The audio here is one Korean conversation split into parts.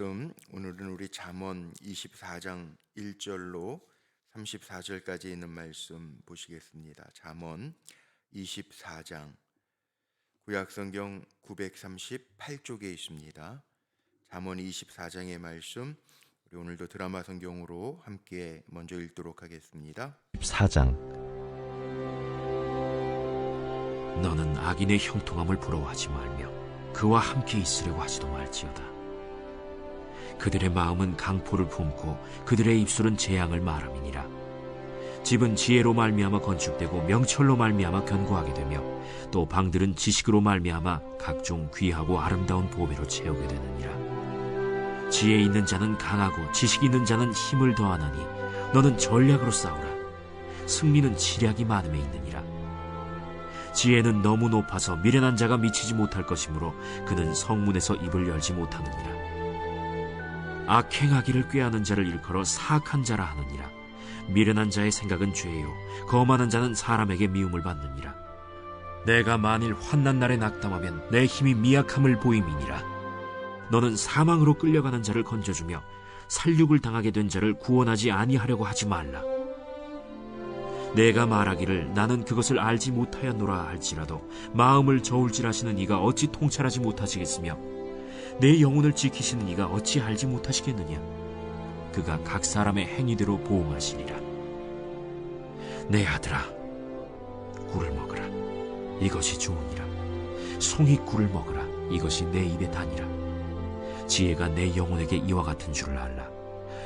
말씀 오늘은 우리 잠언 24장 1절로 34절까지 있는 말씀 보시겠습니다. 잠언 24장 구약 성경 938쪽에 있습니다. 잠언 24장의 말씀 우리 오늘도 드라마 성경으로 함께 먼저 읽도록 하겠습니다. 4장 너는 악인의 형통함을 부러워하지 말며 그와 함께 있으려고 하지도 말지어다. 그들의 마음은 강포를 품고 그들의 입술은 재앙을 말함이니라. 집은 지혜로 말미암아 건축되고 명철로 말미암아 견고하게 되며 또 방들은 지식으로 말미암아 각종 귀하고 아름다운 보배로 채우게 되느니라. 지혜 있는 자는 강하고 지식 있는 자는 힘을 더하나니 너는 전략으로 싸우라. 승리는 지략이 많음에 있느니라. 지혜는 너무 높아서 미련한 자가 미치지 못할 것이므로 그는 성문에서 입을 열지 못하느니라. 악행하기를 꾀하는 자를 일컬어 사악한 자라 하느니라. 미련한 자의 생각은 죄요. 거만한 자는 사람에게 미움을 받느니라. 내가 만일 환난 날에 낙담하면 내 힘이 미약함을 보임이니라. 너는 사망으로 끌려가는 자를 건져주며 살육을 당하게 된 자를 구원하지 아니하려고 하지 말라. 내가 말하기를 나는 그것을 알지 못하였노라 할지라도 마음을 저울질하시는 이가 어찌 통찰하지 못하시겠으며 내 영혼을 지키시는 이가 어찌 알지 못하시겠느냐? 그가 각 사람의 행위대로 보응하시리라. 내 아들아 꿀을 먹으라. 이것이 좋으니라. 송이 꿀을 먹으라. 이것이 내 입에 다니라. 지혜가 내 영혼에게 이와 같은 줄을 알라.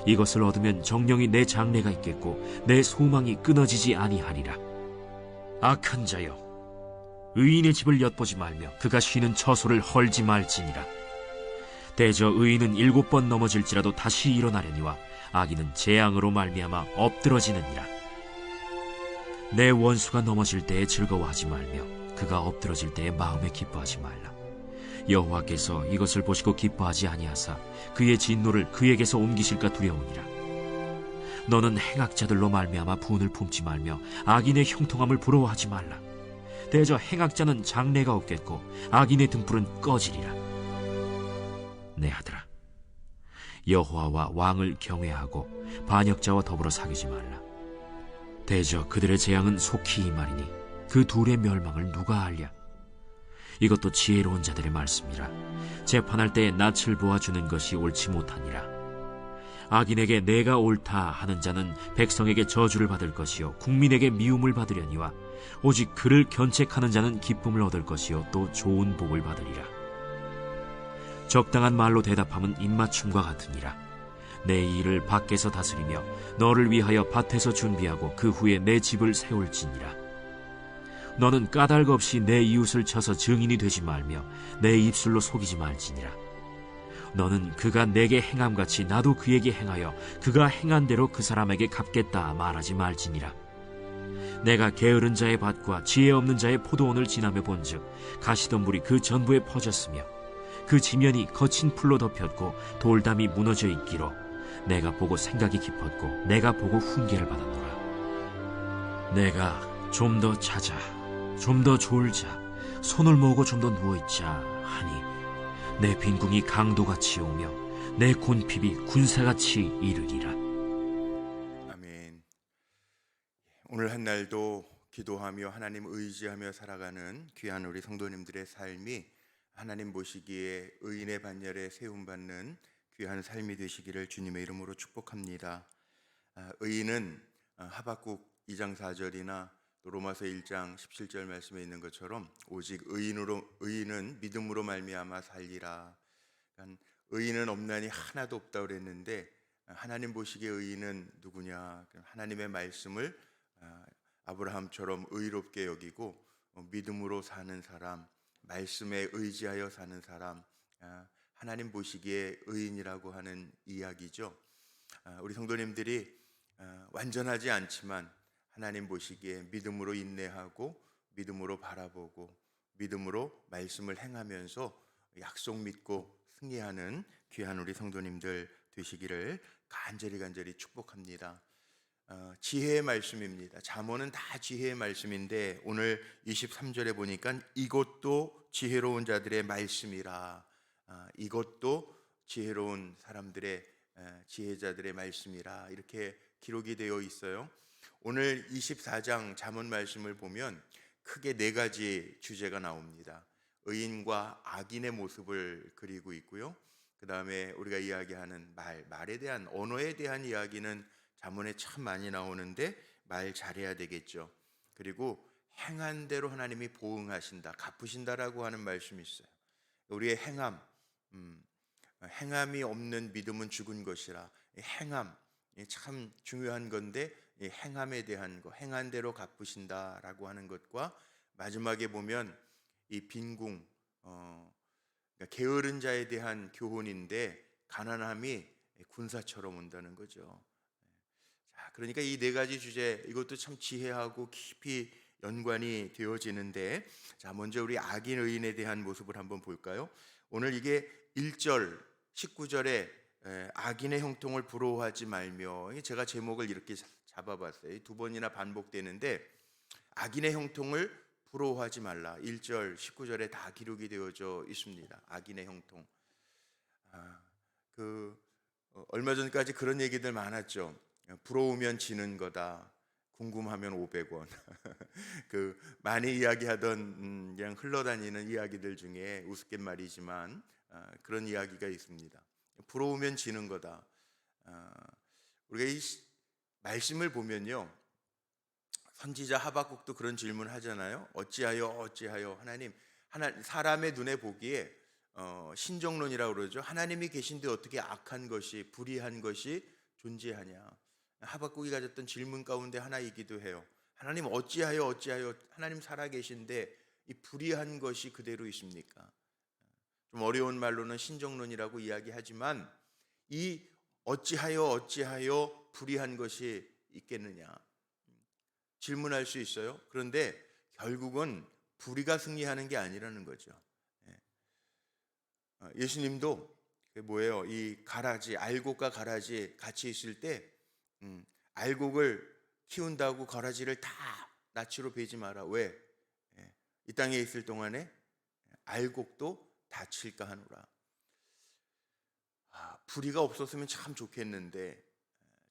이것을 얻으면 정령이 내 장래가 있겠고 내 소망이 끊어지지 아니하리라. 악한 자여, 의인의 집을 엿보지 말며 그가 쉬는 처소를 헐지 말지니라. 대저 의인은 일곱 번 넘어질지라도 다시 일어나려니와 악인은 재앙으로 말미암아 엎드러지느니라. 내 원수가 넘어질 때에 즐거워하지 말며 그가 엎드러질 때에 마음에 기뻐하지 말라. 여호와께서 이것을 보시고 기뻐하지 아니하사 그의 진노를 그에게서 옮기실까 두려우니라. 너는 행악자들로 말미암아 분을 품지 말며 악인의 형통함을 부러워하지 말라. 대저 행악자는 장래가 없겠고 악인의 등불은 꺼지리라. 내 아들아, 여호와와 왕을 경외하고 반역자와 더불어 사귀지 말라. 대저 그들의 재앙은 속히 임하리니 그 둘의 멸망을 누가 알랴? 이것도 지혜로운 자들의 말씀이라 재판할 때에 낯을 보아주는 것이 옳지 못하니라 악인에게 내가 옳다 하는 자는 백성에게 저주를 받을 것이요 국민에게 미움을 받으려니와 오직 그를 견책하는 자는 기쁨을 얻을 것이요 또 좋은 복을 받으리라 적당한 말로 대답함은 입맞춤과 같으니라 내 일을 밖에서 다스리며 너를 위하여 밭에서 준비하고 그 후에 내 집을 세울지니라 너는 까닭 없이 내 이웃을 쳐서 증인이 되지 말며 내 입술로 속이지 말지니라. 너는 그가 내게 행함같이 나도 그에게 행하여 그가 행한 대로 그 사람에게 갚겠다 말하지 말지니라. 내가 게으른 자의 밭과 지혜 없는 자의 포도원을 지나며 본즉 가시덤불이 그 전부에 퍼졌으며 그 지면이 거친 풀로 덮였고 돌담이 무너져 있기로 내가 보고 생각이 깊었고 내가 보고 훈계를 받았노라. 내가 좀더 찾아 좀더 졸자 손을 모으고 좀 더 누워 있자 하니 내 빈궁이 강도같이 오며 내 곤핍이 군사같이 이르리라 아멘. 오늘 한 날도 기도하며 하나님 의지하며 살아가는 귀한 우리 성도님들의 삶이 하나님 보시기에 의인의 반열에 세움 받는 귀한 삶이 되시기를 주님의 이름으로 축복합니다. 아, 의인은 아, 하박국 2장 4절이나 또 로마서 1장 17절 말씀에 있는 것처럼 오직 의인으로 의인은 믿음으로 말미암아 살리라. 그러니까 의인은 없나니 하나도 없다 그랬는데 하나님 보시기에 의인은 누구냐? 하나님의 말씀을 아, 아브라함처럼 의롭게 여기고 어, 믿음으로 사는 사람, 말씀에 의지하여 사는 사람, 아, 하나님 보시기에 의인이라고 하는 이야기죠. 아, 우리 성도님들이 아, 완전하지 않지만 하나님 보시기에 믿음으로 인내하고 믿음으로 바라보고 믿음으로 말씀을 행하면서 약속 믿고 승리하는 귀한 우리 성도님들 되시기를 간절히 간절히 축복합니다. 어, 지혜의 말씀입니다. 잠언은 다 지혜의 말씀인데 오늘 23절에 보니까 이것도 지혜로운 자들의 말씀이라. 아, 이것도 지혜로운 사람들의 에, 지혜자들의 말씀이라 이렇게 기록이 되어 있어요. 오늘 24장 잠언 말씀을 보면 크게 네 가지 주제가 나옵니다. 의인과 악인의 모습을 그리고 있고요. 그 다음에 우리가 이야기하는 말, 말에 대한 언어에 대한 이야기는 잠언에 참 많이 나오는데 말 잘해야 되겠죠. 그리고 행한 대로 하나님이 보응하신다, 갚으신다라고 하는 말씀이 있어요. 우리의 행함, 음, 행함이 없는 믿음은 죽은 것이라 이 행함 이참 중요한 건데 이 행함에 대한 거, 행한 대로 갚으신다라고 하는 것과 마지막에 보면 이 빈궁, 어, 그러니까 게으른 자에 대한 교훈인데 가난함이 군사처럼 온다는 거죠. 자, 그러니까 이 네 가지 주제 이것도 참 지혜하고 깊이 연관이 되어지는데 자, 먼저 우리 악인 의인에 대한 모습을 한번 볼까요? 오늘 이게 1절 19절에 악인의 형통을 부러워하지 말며 제가 제목을 이렇게 잡아봤어요. 두 번이나 반복되는데 악인의 형통을 부러워하지 말라. 1절 19절에 다 기록이 되어져 있습니다. 악인의 형통. 아, 그 어, 얼마 전까지 그런 얘기들 많았죠. 부러우면 지는 거다. 궁금하면 500원. 그 많이 이야기하던 음, 그냥 흘러다니는 이야기들 중에 우스갯말이지만 아, 그런 이야기가 있습니다. 부러우면 지는 거다. 아, 우리가 이 시- 말씀을 보면요. 선지자 하박국도 그런 질문 하잖아요. 어찌하여 어찌하여 하나님 하나 사람의 눈에 보기에 어, 신정론이라고 그러죠. 하나님이 계신데 어떻게 악한 것이 불의한 것이 존재하냐. 하박국이 가졌던 질문 가운데 하나이기도 해요. 하나님 어찌하여 어찌하여 하나님 살아 계신데 이 불의한 것이 그대로 있습니까? 좀 어려운 말로는 신정론이라고 이야기하지만 이 어찌하여 어찌하여 불의한 것이 있겠느냐 질문할 수 있어요. 그런데 결국은 불의가 승리하는 게 아니라는 거죠. 예. 어, 예수님도 그 뭐예요? 이 가라지 알곡과 가라지 같이 있을 때 음, 알곡을 키운다고 가라지를 다 나치로 베지 마라. 왜? 예. 이 땅에 있을 동안에 알곡도 다칠까 하노라. 아, 불의가 없었으면 참 좋겠는데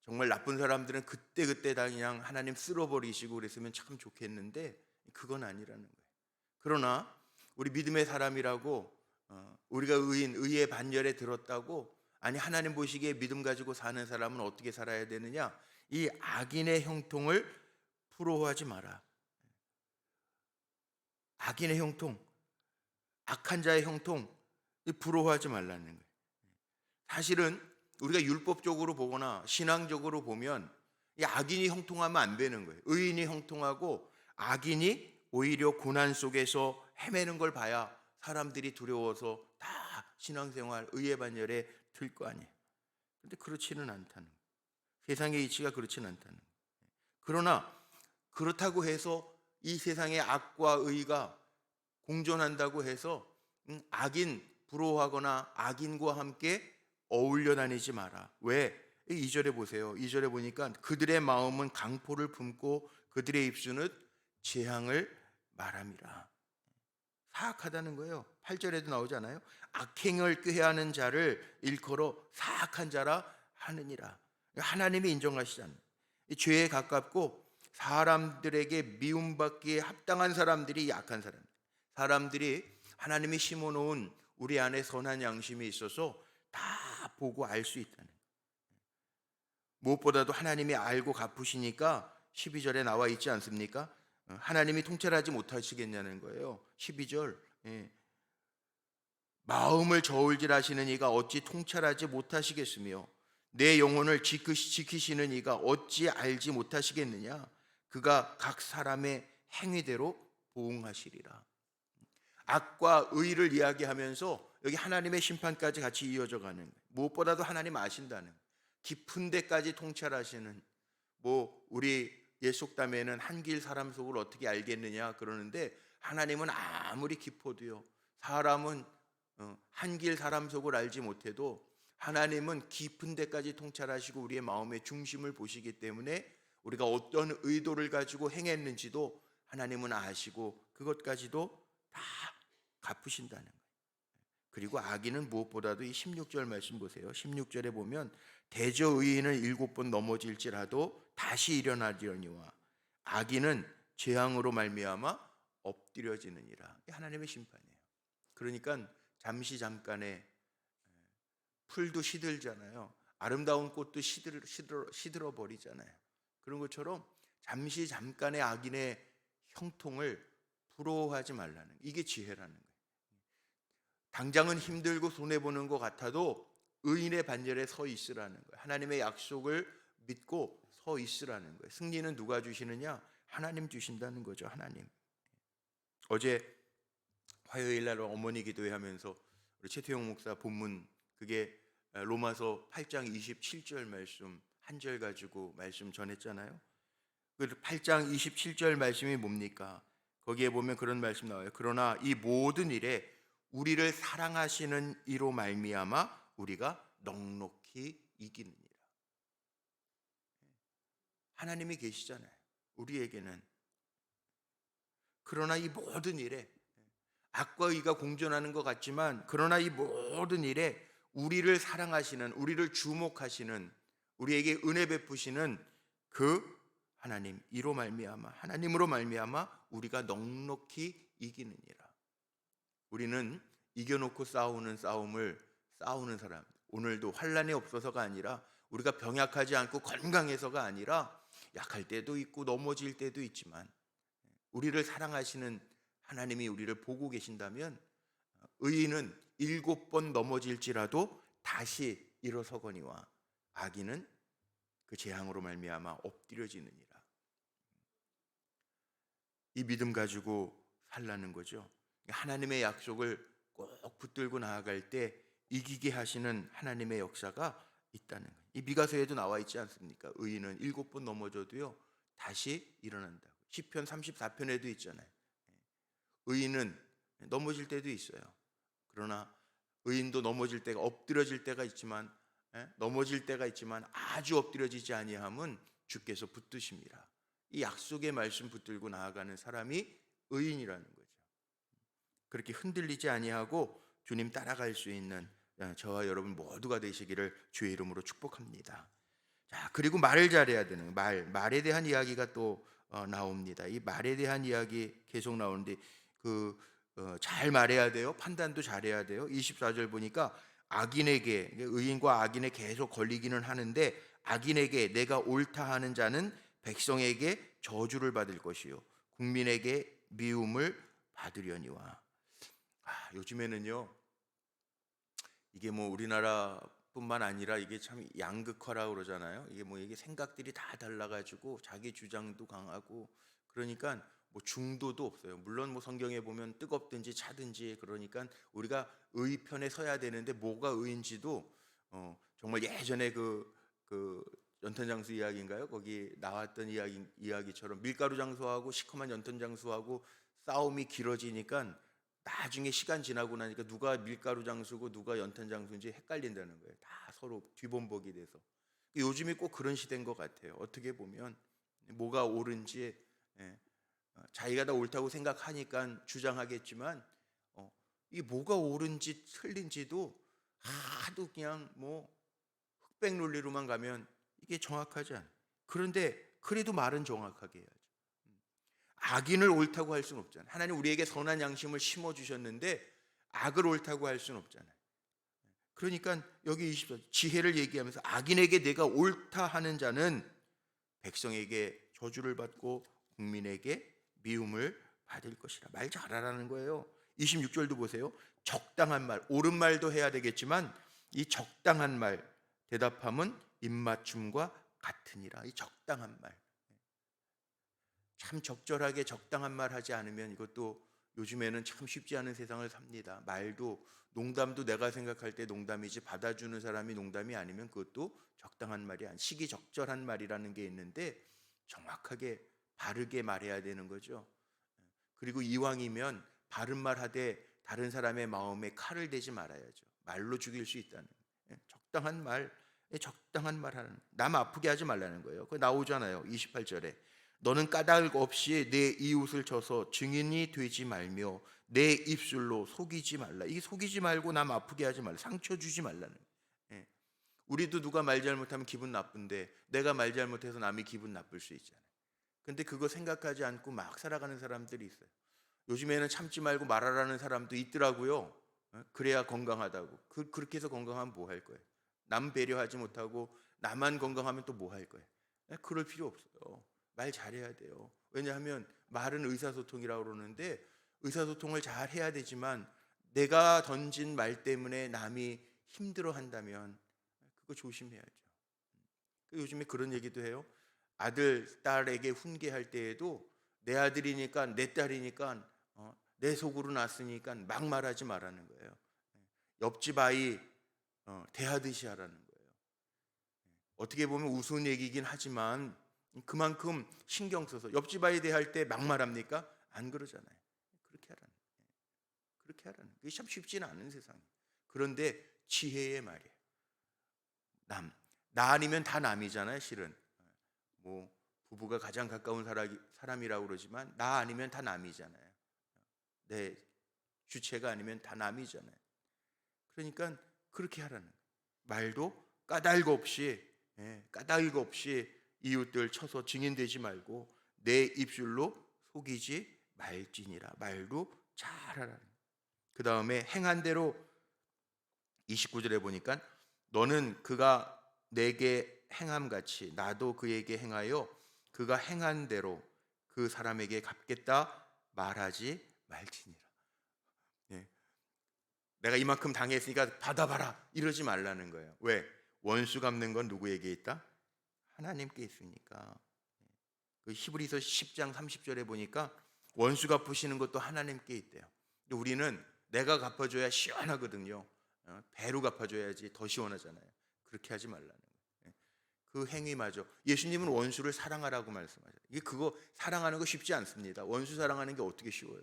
정말 나쁜 사람들은 그때 그때 다 그냥 하나님 쓸어버리시고 그랬으면 참 좋겠는데 그건 아니라는 거예요. 그러나 우리 믿음의 사람이라고 어, 우리가 의인 의의 반열에 들었다고 아니 하나님 보시기에 믿음 가지고 사는 사람은 어떻게 살아야 되느냐? 이 악인의 형통을 부러워하지 마라. 악인의 형통, 악한 자의 형통 이 부러워하지 말라는 거예요. 사실은 우리가 율법적으로 보거나 신앙적으로 보면 이 악인이 형통하면 안 되는 거예요. 의인이 형통하고 악인이 오히려 고난 속에서 헤매는 걸 봐야 사람들이 두려워서 다 신앙생활 의의 반열에 들 거 아니에요. 근데 그렇지는 않다는. 세상의 이치가 그렇지는 않다는. 그러나 그렇다고 해서 이 세상의 악과 의가 공존한다고 해서 음, 악인 부러워하거나 악인과 함께 어울려 다니지 마라. 왜? 이 2절에 보세요. 2절에 보니까 그들의 마음은 강포를 품고 그들의 입술은 재앙을 말함이라. 사악하다는 거예요. 8절에도 나오잖아요. 악행을 꾀하는 자를 일컬어 사악한 자라 하느니라. 하나님이 인정하시잖아요. 이 죄에 가깝고 사람들에게 미움받기에 합당한 사람들이 약한 사람. 사람들이 하나님이 심어놓은 우리 안에 선한 양심이 있어서 다 보고 알 수 있다는 거예요. 무엇보다도 하나님이 알고 갚으시니까 12절에 나와 있지 않습니까? 어, 하나님이 통찰하지 못하시겠냐는 거예요. 12절. 예. 마음을 저울질하시는 이가 어찌 통찰하지 못하시겠으며 내 영혼을 지키시- 지키시는 이가 어찌 알지 못하시겠느냐? 그가 각 사람의 행위대로 보응하시리라. 악과 의를 이야기하면서 여기 하나님의 심판까지 같이 이어져 가는. 무엇보다도 하나님 아신다는 깊은 데까지 통찰하시는 뭐 우리 옛 속담에는 한길 사람 속을 어떻게 알겠느냐 그러는데 하나님은 아무리 깊어도요 사람은 어, 한길 사람 속을 알지 못해도 하나님은 깊은 데까지 통찰하시고 우리의 마음의 중심을 보시기 때문에 우리가 어떤 의도를 가지고 행했는지도 하나님은 아시고 그것까지도 다 갚으신다는 거예요. 그리고 악인은 무엇보다도 이 16절 말씀 보세요. 16절에 보면 대저 의인은 일곱 번 넘어질지라도 다시 일어나리려니와 악인은 재앙으로 말미암아 엎드려지느니라. 하나님의 심판이에요. 그러니까 잠시 잠깐에 풀도 시들잖아요. 아름다운 꽃도 시들, 시들어, 시들어 버리잖아요. 그런 것처럼 잠시 잠깐의 악인의 형통을 부러워하지 말라는 이게 지혜라는 거예요. 당장은 힘들고 손해 보는 것 같아도 의인의 반열에 서 있으라는 거예요. 하나님의 약속을 믿고 서 있으라는 거예요. 승리는 누가 주시느냐? 하나님 주신다는 거죠. 하나님. 어제 화요일 날 어머니 기도회 하면서 우리 최태용 목사 본문 그게 로마서 8장 27절 말씀 한 절 가지고 말씀 전했잖아요. 그 8장 27절 말씀이 뭡니까? 거기에 보면 그런 말씀 나와요. 그러나 이 모든 일에 우리를 사랑하시는 이로 말미암아 우리가 넉넉히 이기느니라. 하나님이 계시잖아요. 우리에게는 그러나 이 모든 일에 악과 의가 공존하는 것 같지만 그러나 이 모든 일에 우리를 사랑하시는 우리를 주목하시는 우리에게 은혜 베푸시는 그 하나님 이로 말미암아 하나님으로 말미암아 우리가 넉넉히 이기느니라. 우리는 이겨놓고 싸우는 싸움을 싸우는 사람. 오늘도 환란이 없어서가 아니라 우리가 병약하지 않고 건강해서가 아니라 약할 때도 있고 넘어질 때도 있지만 우리를 사랑하시는 하나님이 우리를 보고 계신다면 의인은 일곱 번 넘어질지라도 다시 일어서거니와 악인은 그 재앙으로 말미암아 엎드려지느니라. 이 믿음 가지고 살라는 거죠. 하나님의 약속을 꼭 붙들고 나아갈 때 이기게 하시는 하나님의 역사가 있다는 거예요. 이 미가서에도 나와 있지 않습니까? 의인은 일곱 번 넘어져도요 다시 일어난다고. 시편 34편에도 있잖아요. 의인은 넘어질 때도 있어요. 그러나 의인도 넘어질 때가 엎드려질 때가 있지만 예? 넘어질 때가 있지만 아주 엎드려지지 아니함은 주께서 붙드십니다. 이 약속의 말씀 붙들고 나아가는 사람이 의인이라는 거죠. 그렇게 흔들리지 아니하고 주님 따라갈 수 있는 어, 저와 여러분 모두가 되시기를 주의 이름으로 축복합니다. 자 그리고 말을 잘해야 되는 말 말에 대한 이야기가 또 어, 나옵니다. 이 말에 대한 이야기 계속 나오는데 그잘 말해야 돼요. 판단도 잘해야 돼요. 24절 보니까 악인에게 의인과 악인에 계속 걸리기는 하는데 악인에게 내가 옳다 하는 자는 백성에게 저주를 받을 것이요 국민에게 미움을 받으려니와 아, 요즘에는요 이게 뭐 우리나라뿐만 아니라 이게 참 양극화라 그러잖아요. 이게 뭐 이게 생각들이 다 달라가지고 자기 주장도 강하고 그러니까 뭐 중도도 없어요. 물론 뭐 성경에 보면 뜨겁든지 차든지 그러니까 우리가 의 편에 서야 되는데 뭐가 의인지도 어, 정말 예전에 그, 그 연탄 장수 이야기인가요? 거기 나왔던 이야기 이야기처럼 밀가루 장수하고 시커먼 연탄 장수하고 싸움이 길어지니까 나중에 시간 지나고 나니까 누가 밀가루 장수고 누가 연탄 장수인지 헷갈린다는 거예요. 다 서로 뒤범벅이 돼서 요즘이 꼭 그런 시대인 것 같아요. 어떻게 보면 뭐가 옳은지 예, 어, 자기가 다 옳다고 생각하니까 주장하겠지만 어, 이 뭐가 옳은지 틀린지도 하도 그냥 뭐 흑백 논리로만 가면 이게 정확하지 않아. 그런데 그래도 말은 정확하게 해야죠. 음. 악인을 옳다고 할 수는 없잖아요. 하나님 우리에게 선한 양심을 심어 주셨는데 악을 옳다고 할 수는 없잖아요. 그러니까 여기 24절 지혜를 얘기하면서 악인에게 내가 옳다 하는 자는 백성에게 저주를 받고 국민에게 미움을 받을 것이라 말 잘하라는 거예요. 26절도 보세요. 적당한 말, 옳은 말도 해야 되겠지만 이 적당한 말 대답함은 입맞춤과 같으니라. 이 적당한 말. 참 적절하게 적당한 말 하지 않으면 이것도 요즘에는 참 쉽지 않은 세상을 삽니다. 말도 농담도 내가 생각할 때 농담이지 받아주는 사람이 농담이 아니면 그것도 적당한 말이 아니 시기 적절한 말이라는 게 있는데 정확하게 바르게 말해야 되는 거죠. 그리고 이왕이면 바른 말 하되 다른 사람의 마음에 칼을 대지 말아야죠. 말로 죽일 수 있다는 예, 적당한 말, 예, 적당한 말 하는 남 아프게 하지 말라는 거예요. 그 나오잖아요. 28절에 너는 까닭 없이 내 이웃을 쳐서 증인이 되지 말며 내 입술로 속이지 말라. 이 속이지 말고 남 아프게 하지 말라. 상처 주지 말라는. 예. 우리도 누가 말 잘못하면 기분 나쁜데 내가 말 잘못해서 남이 기분 나쁠 수 있잖아요. 근데 그거 생각하지 않고 막 살아가는 사람들이 있어요. 요즘에는 참지 말고 말하라는 사람도 있더라고요. 어? 그래야 건강하다고. 그, 그렇게 해서 건강하면 뭐 할 거예요? 남 배려하지 못하고 나만 건강하면 또 뭐 할 거예요? 예, 그럴 필요 없어요. 말 잘해야 돼요. 왜냐하면 말은 의사소통이라고 그러는데 의사소통을 잘 해야 되지만 내가 던진 말 때문에 남이 힘들어 한다면 그거 조심해야죠. 그 요즘에 그런 얘기도 해요. 아들, 딸에게 훈계할 때에도 내 아들이니까 내 딸이니까 어, 내 속으로 났으니까 막 말하지 말라는 거예요. 옆집 아이 어, 대하듯이 하라는 거예요. 어떻게 보면 우스운 얘기긴 하지만 그만큼 신경 써서 옆집 아이 대할 때 막 말합니까? 안 그러잖아요. 그렇게 하라는. 그렇게 하라는 그게 참 쉽지는 않은 세상. 그런데 지혜의 말이에요. 남, 나 아니면 다 남이잖아요. 실은 뭐 부부가 가장 가까운 사람이, 사람이라고 그러지만 나 아니면 다 남이잖아요. 내 주체가 아니면 다 남이잖아요. 그러니까 그렇게 하라는. 말도 까닭 없이 예, 까닭 없이 이웃들 쳐서 증인되지 말고 내 입술로 속이지 말지니라 말도 잘하라는 그 다음에 행한 대로 29절에 보니까 너는 그가 내게 행함 같이 나도 그에게 행하여 그가 행한 대로 그 사람에게 갚겠다 말하지 말지니라. 예. 내가 이만큼 당했으니까 받아봐라 이러지 말라는 거예요. 왜? 원수 갚는 건 누구에게 있다? 하나님께 있으니까. 그 히브리서 10장 30절에 보니까 원수 갚으시는 것도 하나님께 있대요. 우리는 내가 갚아줘야 시원하거든요. 어, 배로 갚아줘야지 더 시원하잖아요. 그렇게 하지 말라는 거예요. 예. 그 행위마저 예수님은 원수를 사랑하라고 말씀하셔요. 이게 그거 사랑하는 거 쉽지 않습니다. 원수 사랑하는 게 어떻게 쉬워요?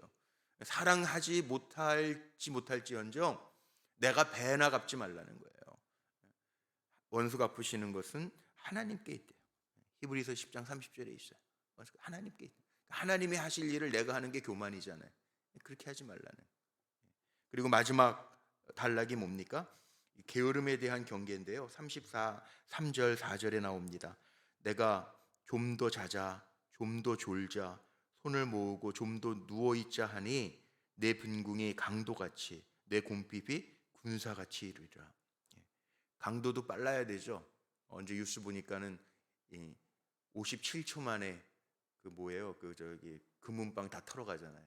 사랑하지 못할지 못할지언정 내가 배나 갚지 말라는 거예요. 원수 갚으시는 것은 하나님께 있대요. 히브리서 10장 30절에 있어요. 하나님께 있대요. 하나님이 하실 일을 내가 하는 게 교만이잖아요. 그렇게 하지 말라는. 그리고 마지막 단락이 뭡니까? 게으름에 대한 경계인데요. 34 3절 4절에 나옵니다. 내가 좀 더 자자, 좀 더 졸자, 손을 모으고 좀 더 누워 있자 하니 내 분궁이 강도같이 내 곰핍이 군사같이 이르리라. 예. 강도도 빨라야 되죠. 언제 뉴스 보니까는 57초 만에 그 뭐예요? 그 저기 금은방 다 털어가잖아요.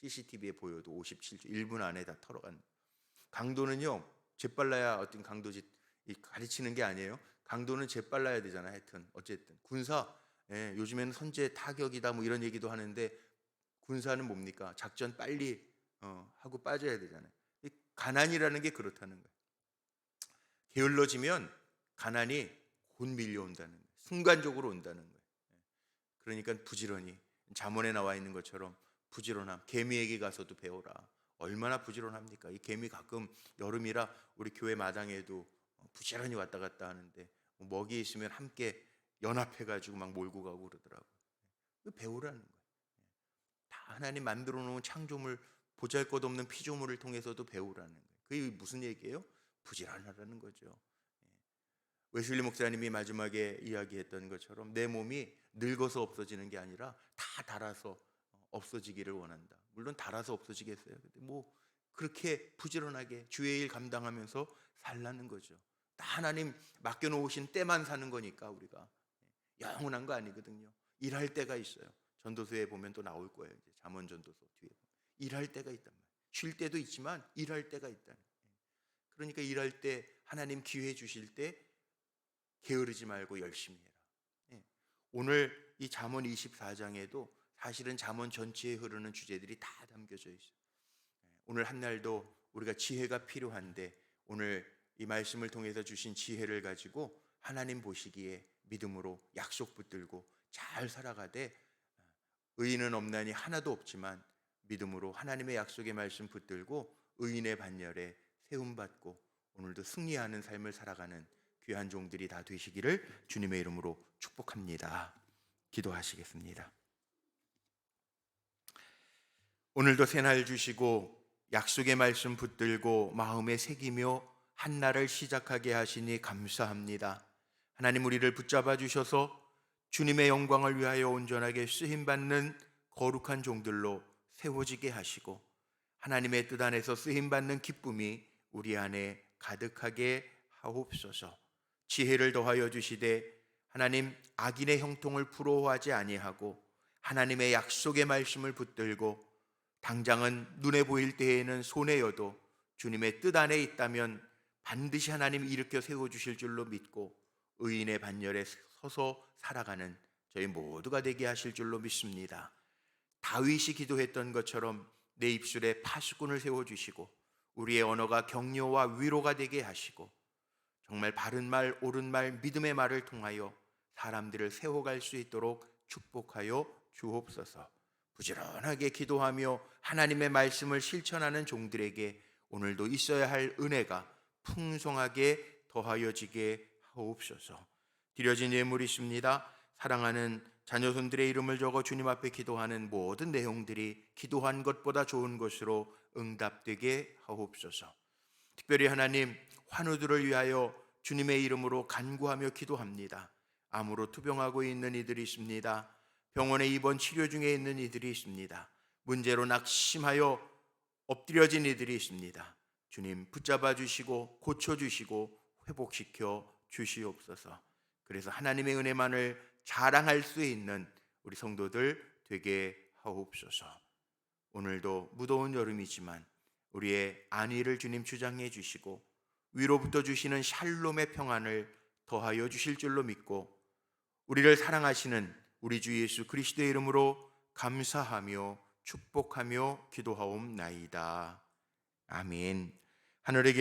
CCTV에 보여도 57초 1분 안에 다 털어간. 강도는요 재빨라야 어떤 강도짓 이 가르치는 게 아니에요. 강도는 재빨라야 되잖아. 하여튼 어쨌든 군사 예, 요즘에는 선제 타격이다 뭐 이런 얘기도 하는데 군사는 뭡니까? 작전 빨리 어, 하고 빠져야 되잖아요. 이 가난이라는 게 그렇다는 거예요. 게을러지면 가난이 곧 밀려온다는 거예요. 순간적으로 온다는 거예요. 예. 그러니까 부지런히 잠언에 나와 있는 것처럼 부지런함. 개미에게 가서도 배워라. 얼마나 부지런합니까? 이 개미 가끔 여름이라 우리 교회 마당에도 부지런히 왔다 갔다 하는데 먹이 있으면 함께 연합해 가지고 막 몰고 가고 그러더라고. 요 배우라는 거예요. 다 하나님 만들어 놓은 창조물 보잘것없는 피조물을 통해서도 배우라는 거예요. 그게 무슨 얘기예요? 부지런하라는 거죠. 웨슬리 목사님이 마지막에 이야기했던 것처럼 내 몸이 늙어서 없어지는 게 아니라 다 닳아서 없어지기를 원한다. 물론 닳아서 없어지겠어요. 근데 뭐 그렇게 부지런하게 주의 일 감당하면서 살라는 거죠. 다 하나님 맡겨놓으신 때만 사는 거니까 우리가 영원한 거 아니거든요. 일할 때가 있어요. 전도서에 보면 또 나올 거예요. 이제 잠언 전도서 뒤에 일할 때가 있단 말이에요. 쉴 때도 있지만 일할 때가 있다는. 그러니까 일할 때 하나님 기회 주실 때 게으르지 말고 열심히 해라. 예. 오늘 이 잠언 24장에도 사실은 잠언 전체에 흐르는 주제들이 다 담겨져 있어요. 예. 오늘 한 날도 우리가 지혜가 필요한데 오늘 이 말씀을 통해서 주신 지혜를 가지고 하나님 보시기에 믿음으로 약속 붙들고 잘 살아가되 의인은 없나니 하나도 없지만 믿음으로 하나님의 약속의 말씀 붙들고 의인의 반열에 세움 받고 오늘도 승리하는 삶을 살아가는 귀한 종들이 다 되시기를 주님의 이름으로 축복합니다. 기도하시겠습니다. 오늘도 새날 주시고 약속의 말씀 붙들고 마음에 새기며 한날을 시작하게 하시니 감사합니다. 하나님 우리를 붙잡아 주셔서 주님의 영광을 위하여 온전하게 쓰임 받는 거룩한 종들로 세워지게 하시고 하나님의 뜻 안에서 쓰임 받는 기쁨이 우리 안에 가득하게 하옵소서. 지혜를 더하여 주시되 하나님 악인의 형통을 부러워하지 아니하고 하나님의 약속의 말씀을 붙들고 당장은 눈에 보일 때에는 손해여도 주님의 뜻 안에 있다면 반드시 하나님 일으켜 세워 주실 줄로 믿고 의인의 반열에 서서 살아가는 저희 모두가 되게 하실 줄로 믿습니다. 다윗이 기도했던 것처럼 내 입술에 파수꾼을 세워 주시고 우리의 언어가 격려와 위로가 되게 하시고 정말 바른 말, 옳은 말, 믿음의 말을 통하여 사람들을 세워갈 수 있도록 축복하여 주옵소서. 부지런하게 기도하며 하나님의 말씀을 실천하는 종들에게 오늘도 있어야 할 은혜가 풍성하게 더하여지게 하옵소서. 드려진 예물이 있습니다. 사랑하는 자녀손들의 이름을 적어 주님 앞에 기도하는 모든 내용들이 기도한 것보다 좋은 것으로 응답되게 하옵소서. 특별히 하나님 환우들을 위하여 주님의 이름으로 간구하며 기도합니다. 암으로 투병하고 있는 이들이 있습니다. 병원에 입원 치료 중에 있는 이들이 있습니다. 문제로 낙심하여 엎드려진 이들이 있습니다. 주님 붙잡아 주시고 고쳐 주시고 회복시켜 주시옵소서. 그래서 하나님의 은혜만을 자랑할 수 있는 우리 성도들 되게 하옵소서. 오늘도 무더운 여름이지만 우리의 안위를 주님 주장해 주시고 위로부터 주시는 샬롬의 평안을 더하여 주실 줄로 믿고 우리를 사랑하시는 우리 주 예수 그리스도의 이름으로 감사하며 축복하며 기도하옵나이다. 아멘. 하늘에